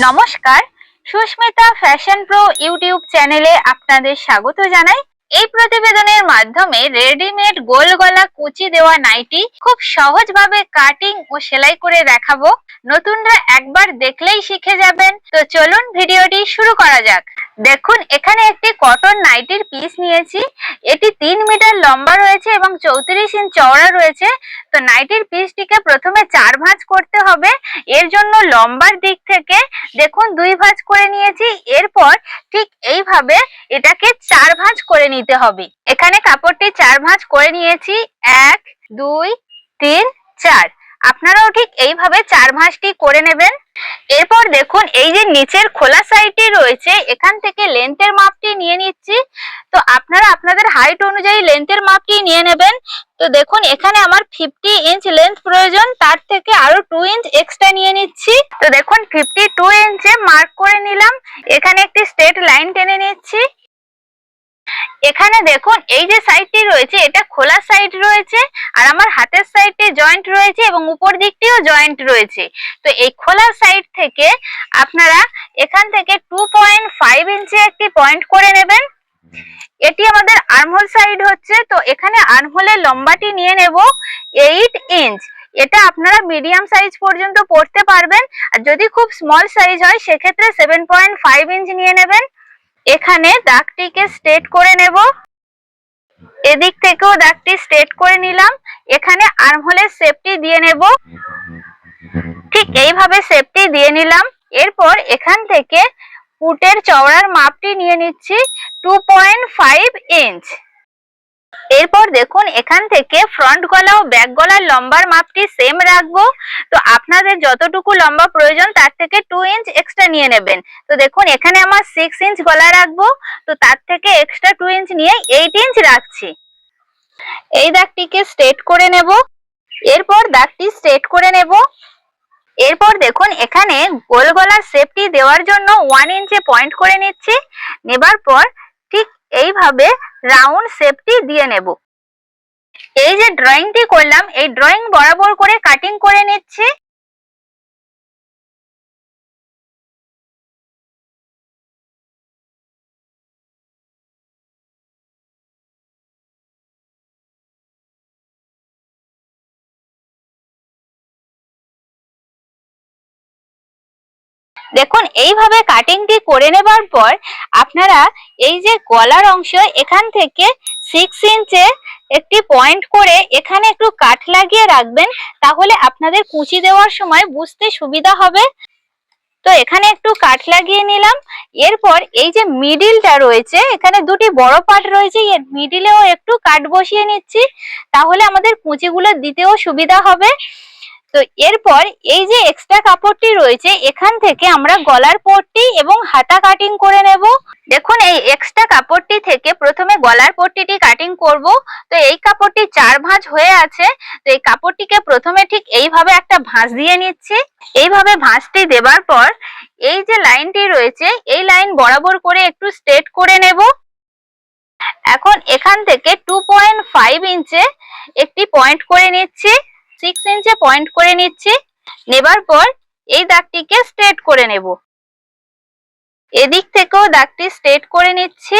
নমস্কার। Susmita fashion pro YouTube চ্যানেলে আপনাদের স্বাগত জানাই। এই প্রতিবেদনের মাধ্যমে রেডিমেড গোল গলা কুচি দেওয়া নাইটি খুব সহজভাবে কাটিং ও সেলাই করে দেখাবো। নতুনরা একবার দেখলেই শিখে যাবেন। তো চলুন ভিডিওটি শুরু করা যাক। দেখুন, এখানে একটি কটন নাইটির পিস নিয়েছি। এটি তিন মিটার লম্বা রয়েছে এবং চৌত্রিশ ইঞ্চ চওড়া রয়েছে। তো নাইটির পিসটিকে প্রথমে চার ভাঁজ করতে হবে। এর জন্য লম্বার দিক থেকে দেখুন, দুই ভাঁজ করে নিয়েছি। এরপর ঠিক এইভাবে এটাকে চার ভাঁজ করে নিতে হবে। এখানে কাপড়টি চার ভাঁজ করে নিয়েছি। এক, দুই, তিন, চার। আপনারাও ঠিক এইভাবে চার ভাঁজটি করে নেবেন। এরপর দেখুন, এই যে নিচের খোলা সাইডটি রয়েছে, এখান থেকে লেন্থের মাপটি নিয়ে নিচ্ছি। তো আপনারা আপনাদের হাইট অনুযায়ী লেন্থের মাপটি নিয়ে নেবেন। তো দেখুন, এখানে আমার ফিফটি ইঞ্চ লেন্থ প্রয়োজন, তার থেকে আরও টু ইঞ্চ এক্সট্রা নিয়ে নিচ্ছি। তো দেখুন ফিফটি টু ইঞ্চে মার্ক করে নিলাম। এখানে একটি স্ট্রেট লাইন টেনে নিচ্ছি। এখানে দেখুন, এই যে সাইডটি রয়েছে, এটা খোলা সাইড রয়েছে, আর আমার হাতের সাইডটি জয়েন্ট রয়েছে এবং উপর দিকটিও জয়েন্ট রয়েছে। তো এই খোলা সাইড থেকে আপনারা এখান থেকে টু পয়েন্ট ফাইভ ইঞ্চি একটি পয়েন্ট করে নেবেন। এটি আমাদের আর্মহোল সাইড হচ্ছে, তো এখানে আর্মহোলের লম্বাটি নিয়ে নেব এইট ইঞ্চ এটা আপনারা মিডিয়াম সাইজ পর্যন্ত পড়তে পারবেন, আর যদি খুব স্মল সাইজ হয়, সেক্ষেত্রে সেভেন পয়েন্ট ফাইভ ইঞ্চ নিয়ে নেবেন। এখানে দাগটিকে স্ট্রেট করে নেব। এদিক থেকেও দাগটি স্ট্রেট করে নিলাম। এখানে আর্মহোলের সেফটি দিয়ে নেব। ঠিক এইভাবে সেফটি দিয়ে নিলাম। এরপর এখান থেকে ফুটের চওড়ার মাপটি নিয়ে নিচ্ছি। টু পয়েন্ট ফাইভ ইঞ্চ এরপর দেখুন, এখান থেকে ফ্রন্ট গলা ও ব্যাক গলার লম্বার মাপটি সেম রাখব। তো আপনাদের যতটুকু লম্বা প্রয়োজন, তার থেকে টু ইঞ্চ এক্সট্রা নিয়ে নেবেন। তো দেখুন, এখানে আমার সিক্স ইঞ্চ গলা রাখব। তো তার থেকে এক্সট্রা টু ইঞ্চ নিয়ে এইট ইঞ্চ রাখছি। এই দাগটিকে স্ট্রেট করে নেব। এরপর দাগটি স্ট্রেট করে নেব। এরপর দেখুন, এখানে গোল গলার শেপটি দেওয়ার জন্য ওয়ান ইঞ্চে পয়েন্ট করে নিচ্ছি। নেবার পর এইভাবে রাউন্ড শেপটি দিয়ে নেব। এই যে ড্রয়িংটি করলাম, এই ড্রয়িং বরাবর করে কাটিং করে নিচ্ছি। দেখুন, এইভাবে কাটিংটি করে নেবার পর আপনারা এই যে গলার অংশ, এখান থেকে সিক্স ইঞ্চে একটি পয়েন্ট করে এখানে একটু কাঠ লাগিয়ে রাখবেন, তাহলে আপনাদের কুচি দেওয়ার সময় বুঝতে সুবিধা হবে। তো এখানে একটু কাঠ লাগিয়ে নিলাম। এরপর এই যে মিডিলটা রয়েছে, এখানে দুটি বড় পার্ট রয়েছে এর মিডিলেও একটু কাঠ বসিয়ে নিচ্ছি, তাহলে আমাদের কুচিগুলো দিতেও সুবিধা হবে। তো এরপর এই যে এক্সট্রা কাপড়টি রয়েছে, এখান থেকে আমরা গলার পট্টি এবং হাতা কাটিং করে নেব। দেখুন, এই এক্সট্রা কাপড়টি থেকে প্রথমে গলার পট্টিটি কাটিং করব। তো এই কাপড়টি চার ভাঁজ হয়ে আছে। তো এই কাপড়টিকে প্রথমে ঠিক এইভাবে একটা ভাঁজ দিয়ে নিচ্ছি। এইভাবে ভাঁজটি দেবার পর এই যে লাইনটি রয়েছে, এই লাইন বরাবর করে একটু স্ট্রেট করে নেব। এখন এখান থেকে টু পয়েন্ট ফাইভ ইঞ্চে একটি পয়েন্ট করে নিচ্ছি। সিক্স ইঞ্চে পয়েন্ট করে নিচ্ছি। নেবার পর এই দাগটিকে স্ট্রেট করে নেব। এদিক থেকেও দাগটি স্ট্রেট করে নিচ্ছি।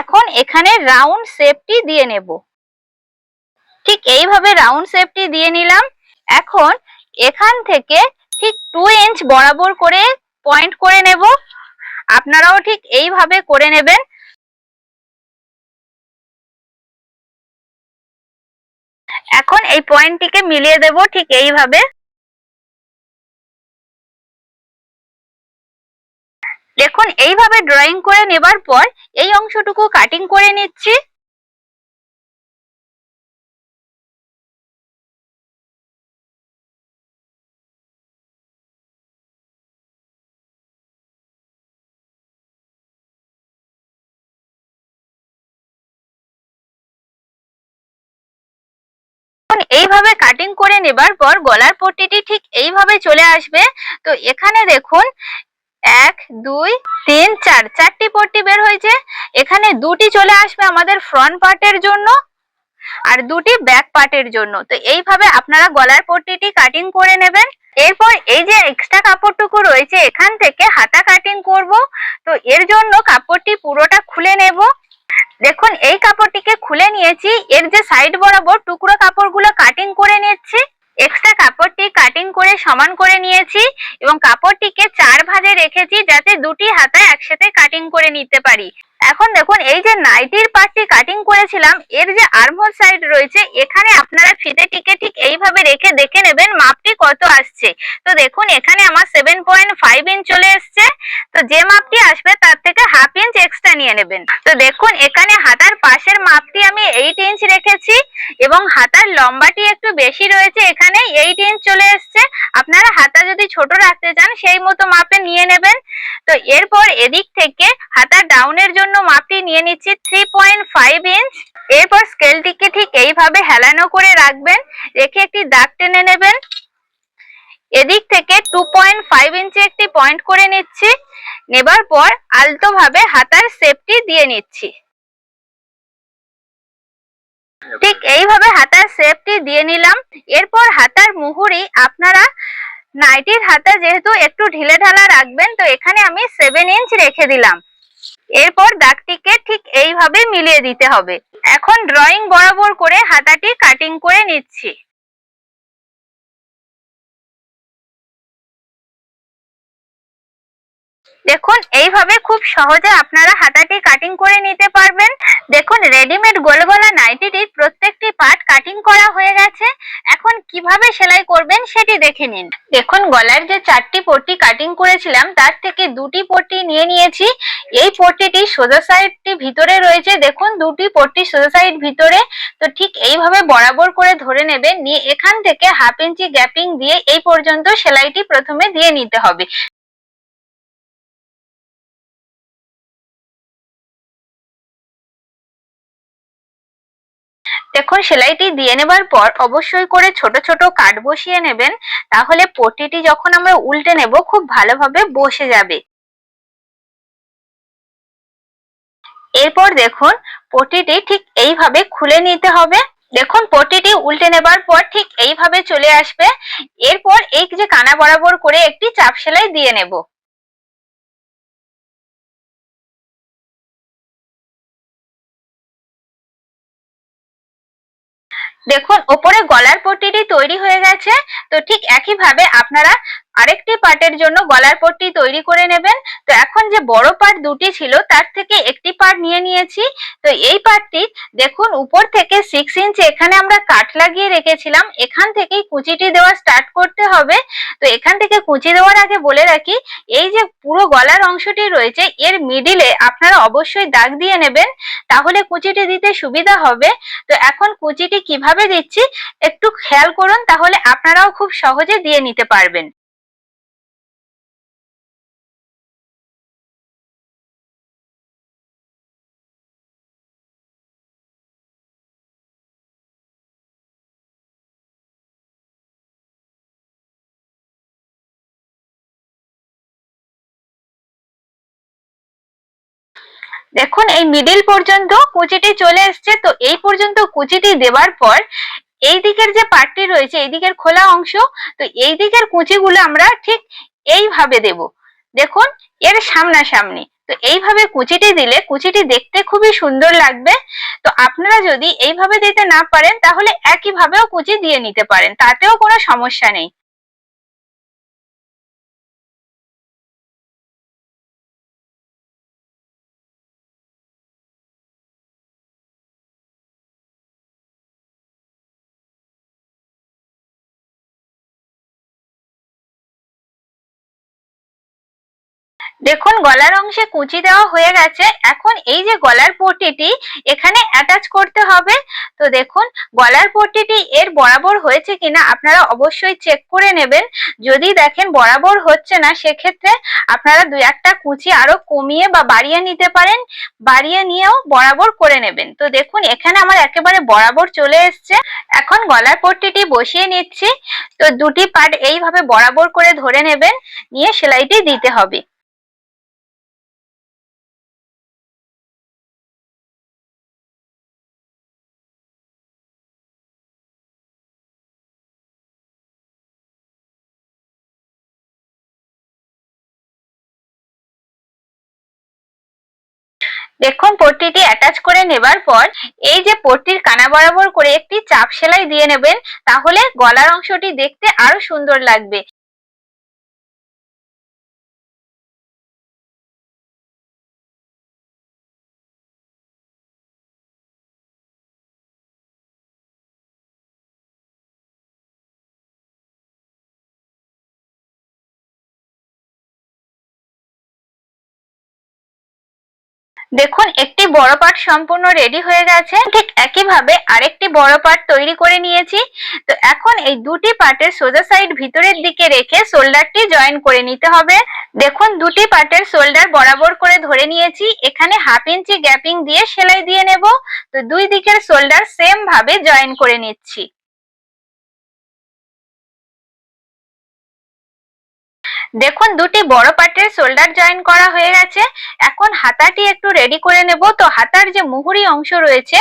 এখন এখানে রাউন্ড শেপটি দিয়ে নেব। ঠিক এইভাবে রাউন্ড শেপটি দিয়ে নিলাম। এখন এখান থেকে ঠিক টু ইঞ্চ বরাবর করে পয়েন্ট করে নেব। আপনারাও ঠিক এইভাবে করে নেবেন। এখন এই পয়েন্টটিকে মিলিয়ে দেব ঠিক এইভাবে। দেখুন, এইভাবে ড্রয়িং করে নেবার পর এই অংশটুকু কাটিং করে নিচ্ছি। এইভাবে কাটিং করে নেবার পর গলার পট্টিটি ঠিক এইভাবে চলে আসবে। তো এখানে দেখুন, এক, দুই, তিন, চার, চারটি পট্টি বের হয়েছে। এখানে দুটি চলে আসবে আমাদের ফ্রন্ট পার্টের জন্য আর দুটি ব্যাক পার্টের জন্য। তো এইভাবে আপনারা গলার পট্টিটি কাটিং করে নেবেন। এরপর এই যে এক্সট্রা কাপড়টুকু রয়েছে, এখান থেকে হাতা কাটিং করব। তো এর জন্য কাপড়টি পুরোটা খুলে নেব। দেখুন, এই কাপড়টিকে খুলে নিয়েছি। এর যে সাইড বরাবর টুকরো কাপড়গুলো কাটিং করে নিচ্ছি। এক্সট্রা কাপড়টি কাটিং করে সমান করে নিয়েছি এবং কাপড়টিকে চার ভাঁজে রেখেছি যাতে দুটি হাতায় একসাথে কাটিং করে নিতে পারি। এখন দেখুন, এই যে নাইটির পার্টটি কাটিং করেছিলাম, এর যে আর্মহোল সাইড রয়েছে, এখানে আপনারা ফিতেটিকে ঠিক এইভাবে রেখে দেখে নেবেন মাপটি কত আসছে। তো দেখুন, এখানে আমার সেভেন পয়েন্ট ফাইভ ইঞ্চ চলে এসছে। তো যে মাপটি আসবে, তার থেকে হাফ ইঞ্চ এক্সট্রা নিয়ে নেবেন। তো দেখুন, এখানে হাতার পাশের মাপটি আমি এইট ইঞ্চ রেখেছি এবং হাতার লম্বাটি একটু বেশি রয়েছে, এখানে এইট ইঞ্চ চলে এসছে। আপনারা হাতা যদি ছোট রাখতে চান, সেই মতো মাপে নিয়ে নেবেন। তো এরপর এদিক থেকে হাতার ডাউনের জন্য মাপটি নিয়ে নিচ্ছি থ্রি পয়েন্ট ফাইভ ইঞ্চ এরপর স্কেলটিকে ঠিক এইভাবে হেলানো করে রাখবেন, রেখে একটি দাগ টেনে নেবেন। এদিক থেকে টু পয়েন্ট ফাইভ ইঞ্চি একটি পয়েন্ট করে নিচ্ছি। নেবার পর আলতো ভাবে হাতার শেপটি দিয়ে নিচ্ছি। ঠিক এইভাবে হাতার শেপটি দিয়ে নিলাম। এরপর হাতার মুহুরি আপনারা নাইটির হাতা যেহেতু একটু ঢিলে ঢালা রাখবেন, তো এখানে আমি সেভেন ইঞ্চ রেখে দিলাম। এরপর দাগটিকে ঠিক এইভাবে মিলিয়ে দিতে হবে। এখন ড্রয়িং বরাবর করে হাতাটি কাটিং করে নিচ্ছি। দেখুন, এইভাবে খুব সহজে আপনারা হাতাটি কাটিং করে নিতে পারবেন। দেখুন রেডিমেড গোলগলা নাইটিটির প্রত্যেকটি পার্ট কাটিং করা হয়ে গেছে। এখন কীভাবে সেলাই করবেন সেটি দেখে নিন। দেখুন, গলার যে চারটি পট্টি কাটিং করেছিলাম, তার থেকে দুটি পট্টি নিয়ে নিয়েছি। এই পট্টিটি সোজা সাইডটি ভিতরে রয়েছে। দেখুন, দুটি পট্টি সোজা সাইড ভিতরে। তো ঠিক এইভাবে বরাবর করে ধরে নেবেন। নিয়ে এখান থেকে হাফ ইঞ্চি গ্যাপিং দিয়ে এই পর্যন্ত সেলাইটি প্রথমে দিয়ে নিতে হবে। দেখুন, সেলাইটি দিয়ে নেবার পর অবশ্যই করে ছোট ছোট কাট বসিয়ে নেবেন। তাহলে পটিটি যখন আমরা উল্টে নেব, খুব ভালোভাবে বসে যাবে। এরপর দেখুন, পটিটি ঠিক এইভাবে খুলে নিতে হবে। দেখুন, পটিটি উল্টে নেবার পর ঠিক এইভাবে চলে আসবে। এরপর এই যে কানা বরাবর করে একটি চাপ সেলাই দিয়ে নেব। দেখুন ওপরে গলার পট্টিটি তৈরি হয়ে গেছে। তো ঠিক একইভাবে আপনারা আরেকটি পার্টের জন্য গলার পট্টি তৈরি করে নেবেন। তো এখন যে বড় পার্ট দুটি ছিল, তার থেকে একটি পার্ট নিয়ে নিয়েছি। তো এই পার্টটি দেখুন, উপর থেকে সিক্স ইঞ্চ এখানে আমরা কাঠ লাগিয়ে রেখেছিলাম। এখান থেকেই কুচিটি দেওয়া স্টার্ট করতে হবে। তো এখান থেকে কুচি দেওয়ার আগে বলে রাখি, এই যে পুরো গলার অংশটি রয়েছে, এর মিডিলে আপনারা অবশ্যই দাগ দিয়ে নেবেন, তাহলে কুচিটি দিতে সুবিধা হবে। তো এখন কুচিটি কীভাবে দিচ্ছি, একটু খেয়াল করুন, তাহলে আপনারাও খুব সহজে দিয়ে নিতে পারবেন। দেখুন, এই মিডিল পর্যন্ত কুচিটি চলে এসছে। তো এই পর্যন্ত কুচিটি দেওয়ার পর এই দিকের যে পার্টটি রয়েছে, এই দিকের খোলা অংশ, তো এই দিকের কুচিগুলো আমরা ঠিক এইভাবে দেব। দেখুন, এর সামনাসামনি। তো এইভাবে কুচিটি দিলে, কুচিটি দেখতে খুবই সুন্দর লাগবে। তো আপনারা যদি এইভাবে দিতে না পারেন, তাহলে একইভাবেও কুচি দিয়ে নিতে পারেন। তাতেও কোনো সমস্যা নেই। দেখুন, গলার অংশে কুচি দেওয়া হয়ে গেছে। এখন এই যে গলার পট্টিটি, এখানে অ্যাটাচ করতে হবে। তো দেখুন, গলার পট্টিটি এর বরাবর হয়েছে কিনা আপনারা অবশ্যই চেক করে নেবেন। যদি দেখেন বরাবর হচ্ছে না, সেক্ষেত্রে আপনারা দুই একটা কুচি আরও কমিয়ে বা বাড়িয়ে নিতে পারেন। বাড়িয়ে নিয়েও বরাবর করে নেবেন। তো দেখুন, এখানে আমার একেবারে বরাবর চলে এসছে। এখন গলার পট্টিটি বসিয়ে নিচ্ছি। তো দুটি পার্ট এইভাবে বরাবর করে ধরে নেবেন। নিয়ে সেলাইটি দিতে হবে। দেখুন পট্টিটি অ্যাটাচ করে নেবার পর এই যে পট্টির কানা বরাবর করে একটি চাপ সেলাই দিয়ে নেবেন, তাহলে গলার অংশটি দেখতে আরও সুন্দর লাগবে। দেখুন, একটি বড় পাট সম্পূর্ণ রেডি হয়ে গেছে। ঠিক একইভাবে আরেকটি বড় পাট তৈরি করে নিয়েছি। তো এখন এই দুটি পাটের সোজা সাইড ভিতরের দিকে রেখে শোল্ডারটি জয়েন করে নিতে হবে। দেখুন, দুটি পাটের শোল্ডার বরাবর করে ধরে নিয়েছি। এখানে হাফ ইঞ্চি গ্যাপিং দিয়ে সেলাই দিয়ে নেব। তো দুই দিকের শোল্ডার সেম ভাবে জয়েন করে নিচ্ছি। দেখুন, দুটি বড় পাটের শোল্ডার জয়েন করা হয়ে গেছে। এখন হাতাটি একটু রেডি করে নেব। তো হাতার যে মুহুরি অংশ রয়েছে,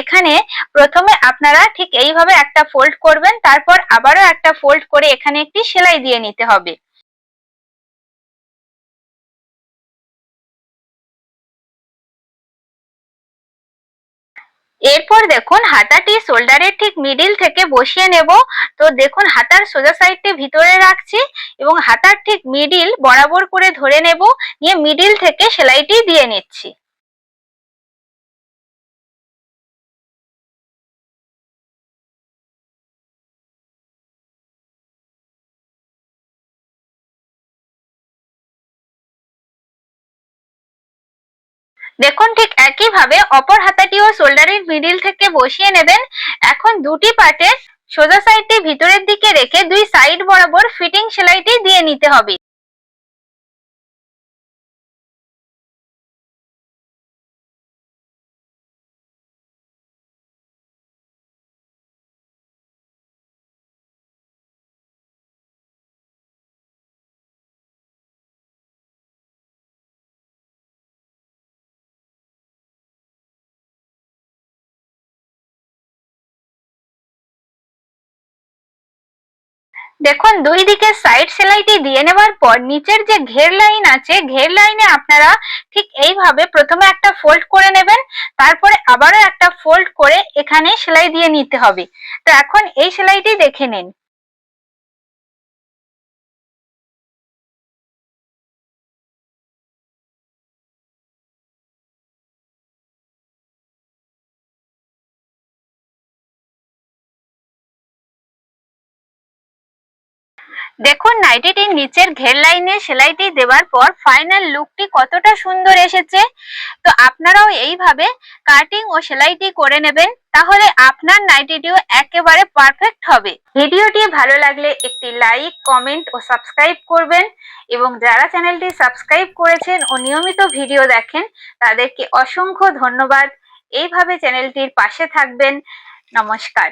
এখানে প্রথমে আপনারা ঠিক এইভাবে একটা ফোল্ড করবেন, তারপর আবারও একটা ফোল্ড করে এখানে একটি সেলাই দিয়ে নিতে হবে। এরপর দেখুন হাতাটি শোল্ডারের ঠিক মিডিল থেকে বসিয়ে নেব। তো দেখুন হাতার সোজা সাইডটি ভিতরে রাখছি এবং হাতার ঠিক মিডিল বরাবর করে ধরে নেব। নিয়ে মিডিল থেকে সেলাইটি দিয়ে নিচ্ছি। দেখুন ঠিক একইভাবে অপর হাতাটিও শোল্ডারের মিডিল থেকে বসিয়ে নেবেন। এখন দুটি পার্টের সোজা সাইডটি ভিতরের দিকে রেখে দুই সাইড বরাবর ফিটিং সেলাইটি দিয়ে নিতে হবে। দেখুন, দুই দিকে সাইড সেলাইটি দিয়ে নেবার পর নিচের যে ঘের লাইন আছে, ঘের লাইনে আপনারা ঠিক এইভাবে প্রথমে একটা ফোল্ড করে নেবেন, তারপরে আবারও একটা ফোল্ড করে এখানে সেলাই দিয়ে নিতে হবে। তো এখন এই সেলাইটি দেখে নিন। দেখুন নাইটিটির নিচের ঘের লাইনে সেলাইটি দেওয়ার পর ফাইনাল লুকটি কতটা সুন্দর এসেছে। তো আপনারাও এইভাবে কাটিং ও সেলাইটি করে নেবেন, তাহলে আপনার নাইটিটিও একেবারে পারফেক্ট হবে। ভিডিওটি ভালো লাগলে একটি লাইক কমেন্ট ও সাবস্ক্রাইব করবেন এবং যারা চ্যানেলটি সাবস্ক্রাইব করেছেন ও নিয়মিত ভিডিও দেখেন, তাদেরকে অসংখ্য ধন্যবাদ। এইভাবে চ্যানেলটির পাশে থাকবেন। নমস্কার।